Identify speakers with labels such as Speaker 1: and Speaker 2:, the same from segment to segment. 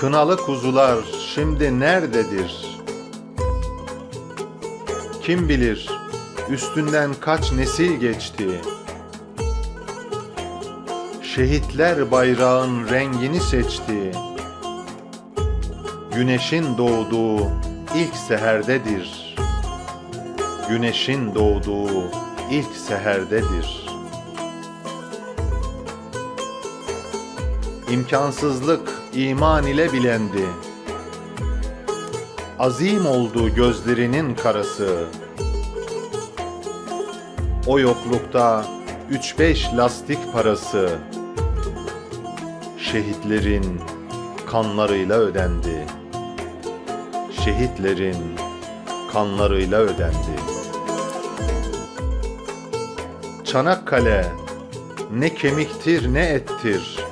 Speaker 1: Kınalı kuzular şimdi nerededir? Kim bilir üstünden kaç nesil geçti? Şehitler bayrağın rengini seçti. Güneşin doğduğu ilk seherdedir. Güneşin doğduğu ilk seherdedir. İmkansızlık iman ile bilendi. Azim oldu gözlerinin karası. O yoklukta üç beş lastik parası şehitlerin kanlarıyla ödendi. Şehitlerin kanlarıyla ödendi. Çanakkale ne kemiktir ne ettir.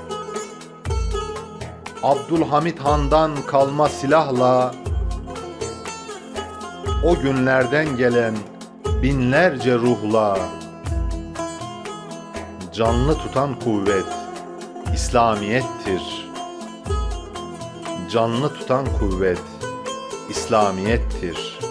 Speaker 1: Abdülhamit Han'dan kalma silahla o günlerden gelen binlerce ruhla canlı tutan kuvvet İslamiyettir. Canlı tutan kuvvet İslamiyettir.